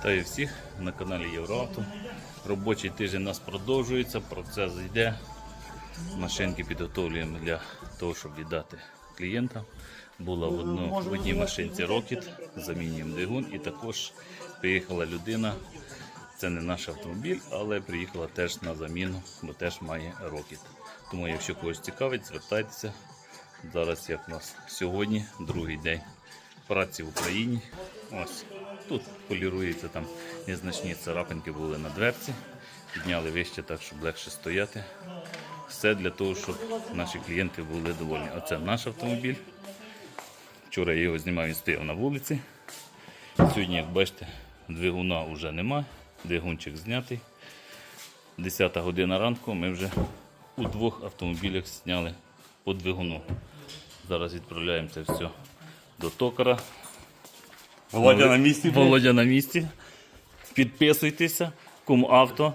Вітаю всіх на каналі Євроавто. Робочий тиждень у нас продовжується, процес йде. Машинки підготовлюємо для того, щоб віддати клієнтам. Була в, одну, в одній машинці Rocket, замінюємо двигун і також приїхала людина. Це не наш автомобіль, але приїхала теж на заміну, бо теж має Rocket. Тому, якщо когось цікавить, звертайтеся. Зараз як у нас сьогодні, другий день праці в Україні. Ось тут полірується там незначні царапинки були на дверці. Підняли вище так, щоб легше стояти. Все для того, щоб наші клієнти були довольні. Оце наш автомобіль. Вчора я його знімав, він стояв на вулиці. Сьогодні, як бачите, двигуна вже немає, двигунчик знятий. 10 година ранку ми вже у двох автомобілях зняли по двигуну. Зараз відправляємо це все до токара. Володя на місці. Володя на місці. Підписуйтеся. Кум авто.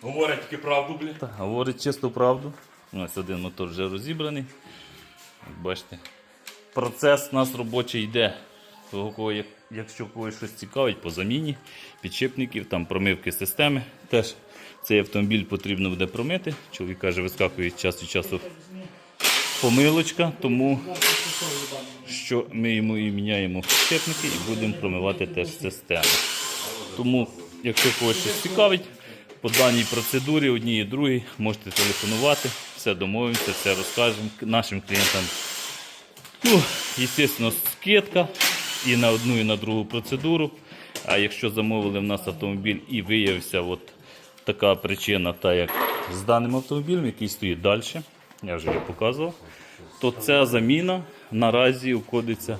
Говорить тільки правду, блядь. Говорить чисту правду. Ось один мотор вже розібраний. Як Бачите, процес у нас робочий йде. Того, якщо когось щось цікавить по заміні підшипників, там промивки системи. Теж цей автомобіль потрібно буде промити. Чоловік каже, вискакує час від часу помилочка, тому що ми йому і міняємо підшипники і будемо промивати теж систему. Тому, якщо когось щось цікавить, по даній процедурі, одній і другій, можете телефонувати, все домовимося, все розкажемо нашим клієнтам. Ну, звісно, скидка і на одну, і на другу процедуру. А якщо замовили в нас автомобіль і виявився от така причина, та як з даним автомобілем, який стоїть далі, я вже його показував, то ця заміна наразі входиться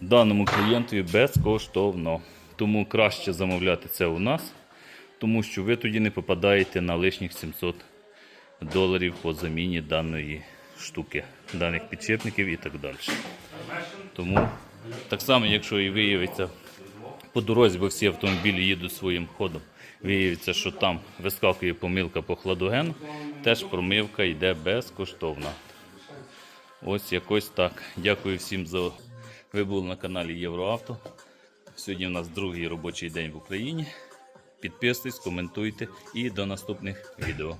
даному клієнтові безкоштовно. Тому краще замовляти це у нас, тому що ви тоді не попадаєте на лишніх 700 доларів по заміні даної штуки, даних підшипників і так далі. Тому так само, якщо і виявиться по дорозі, бо всі автомобілі їдуть своїм ходом, виявиться, що там вискакує помилка по хладогену, теж промивка йде безкоштовна. Ось якось так. Дякую всім за ви були на каналі Євроавто. Сьогодні у нас другий робочий день в Україні. Підписуйтесь, коментуйте і до наступних відео.